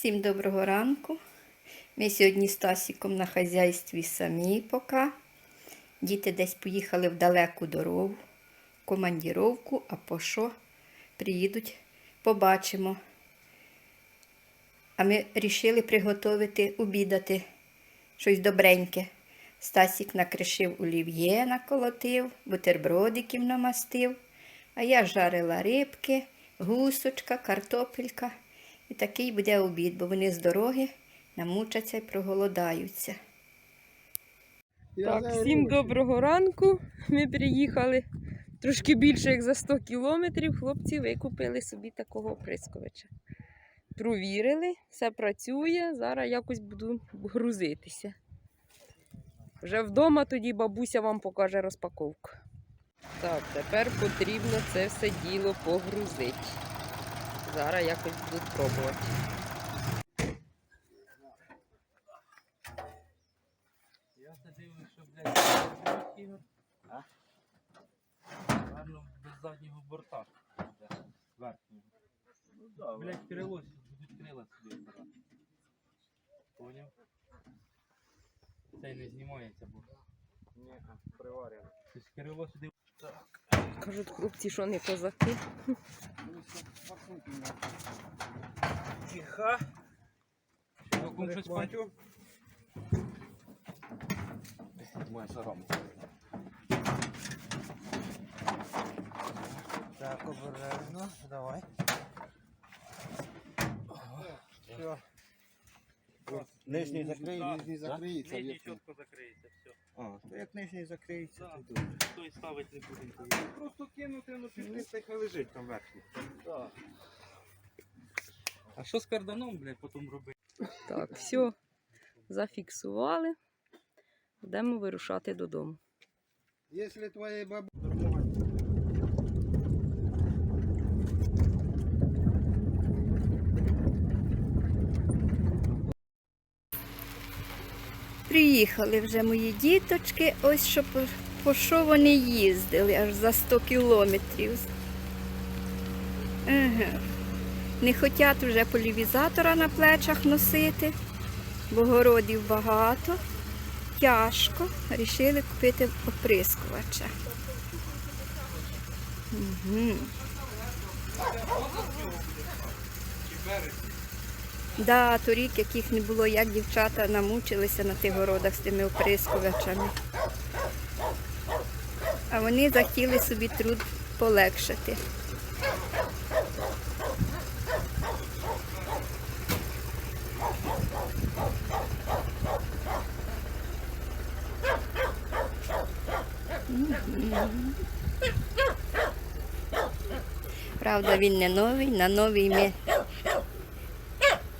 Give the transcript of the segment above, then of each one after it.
Всім доброго ранку. Ми сьогодні з Тасіком на хазяйстві самі поки. Діти десь поїхали в далеку дорогу, командіровку, а по що приїдуть, побачимо. А ми вирішили приготувати обідати щось добреньке. Стасік накришив олів'є, наколотив, бутербродиків намастив, а я жарила рибки, гусочка, картопелька. І такий буде обід, бо вони з дороги намучаться і проголодаються. Так, всім доброго ранку. Ми приїхали трошки більше як за 100 кілометрів. Хлопці викупили собі такого оприскувача. Провірили, все працює. Зараз якось буду грузитися. Вже вдома тоді бабуся вам покаже розпаковку. Так, тепер потрібно це все діло погрузити. Зараз якось буду пробувати. Я це дивлюсь, що, блядь, Ігор. А? Гарно без заднього борта. Верхнього. Ну да, блядь, крило, будуть крила сюди. Поняв? Цей не знімається, бо. Ні, приварено. Тобто крило сюди. Так. Кажуть, хлопці, що не козаки. Тихо. Щось бачу? Моя сором. Так, обережно, давай. Все. Нижній закрий, Так, нижній закриється. Нижній як- чітко закриється, все. А, то як нижній закриється, Так. то добре. Той ставить не будемо. Просто кинути, ну пішли, та хай лежить там верхній. Так. А що з карданом, блядь, потім робити? Так, все, зафіксували. Будемо вирушати додому. Якщо твоя бабу... Приїхали вже мої діточки, ось що по що вони їздили аж за 100 кілометрів. Ага. Не хочуть вже полівізатора на плечах носити, бо городів багато, тяжко. Рішили купити оприскувача. Угу. Да, торік, яких не було, як дівчата намучилися на тих городах з тими оприскувачами. А вони захотіли собі труд полегшити. Правда, він не новий, на новий ми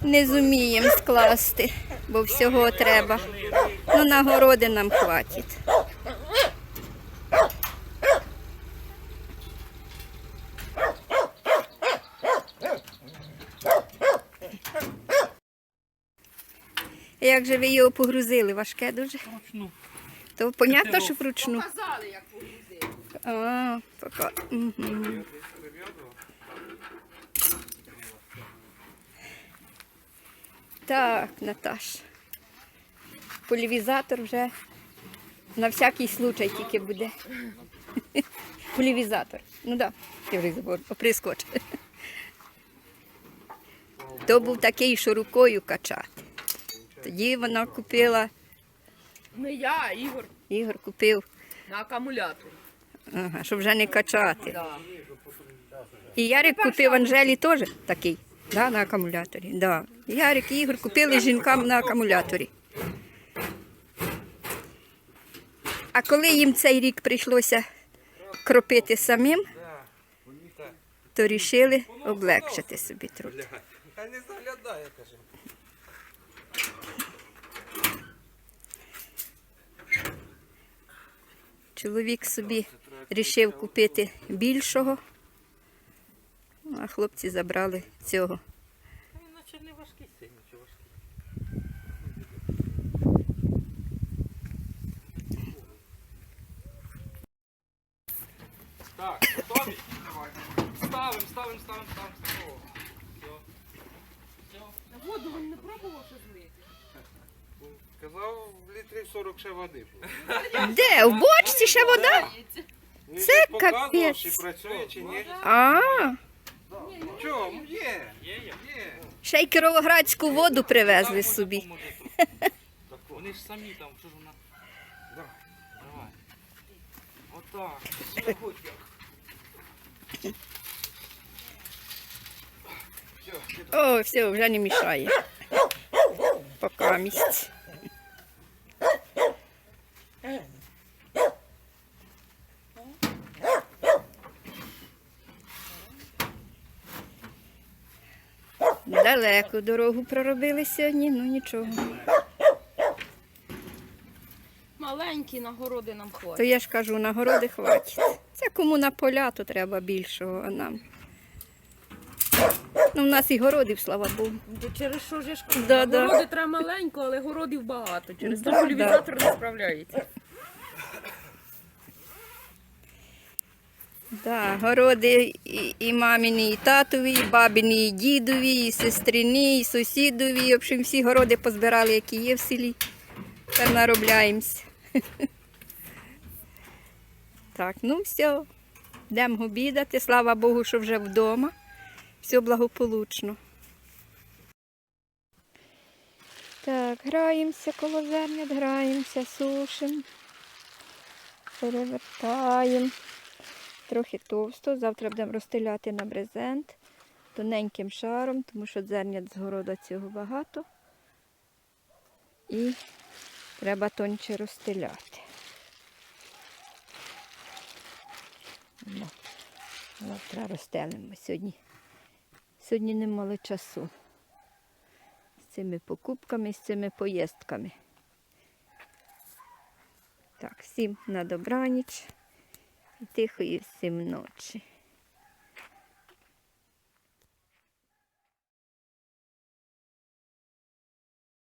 не зуміємо скласти, бо всього треба. Ну, нагороди нам хватить. Як же ви його погрузили? Важке дуже? Вручну. То понятно, що вручну. А, пока. Угу. Так, Наташ. Полівізатор вже на всякий случай тільки буде. Полівізатор. Ну так, да. я вже забув, оприскоч. То був такий, що рукою качати. Тоді вона купила, Не я, Ігор, Ігор купив, на акумуляторі. ага, щоб вже не качати. І Ярик купив Анжелі теж такий, да, на акумуляторі. Да. Ярик і Ігор купили жінкам на акумуляторі. А коли їм цей рік прийшлося кропити самим, то вирішили облегшити собі труд. Хай не заглядає, каже. Чоловік собі вирішив купити більшого, а хлопці забрали цього. Він наче не важкий сильно, чи важкий. Так, готові? Давай. Ставим, ставим, ставим, ставим. Все. Все. Воду він не пробував ще злити. Казав, в літрів 40 ще води. було. Де? В бочці ще вода? Це капець. Чи працює, чи ні. А, Чого? Є. Є, є. Ще й кіровоградську воду привезли собі. Вони ж самі там, що ж вона. Давай. Давай. Отак. Сюди як. Все, О, все, вже не мішає. Пока місць. Далеку дорогу проробили сьогодні, ну нічого. Маленькі нагороди нам То я ж кажу, нагороди хватить. Це кому на поля, то треба більшого, а нам. Ну, в нас і городів, слава Богу. Через що ж я ж кажу, Да, да. городи треба маленько, але городів багато. Через Да, те полівізатор не справляється. Да, городи і, і і татові, і бабіні, і дідові, і сестрині, і сусідові. В общем, всі городи позбирали, які є в селі. Тепер наробляємося. Так, ну все. Йдемо обідати. Слава Богу, що вже вдома. Все благополучно. Так, граємося коло зернят, граємося, сушимо, перевертаємо. Трохи товсто. Завтра будемо розстеляти на брезент тоненьким шаром, тому що зернят з города цього багато. І треба тонче розстеляти. Ну, Завтра розстелимо сьогодні. Сьогодні не мали часу з цими покупками, з цими поїздками. Так, всім на добраніч тихої всім ночі.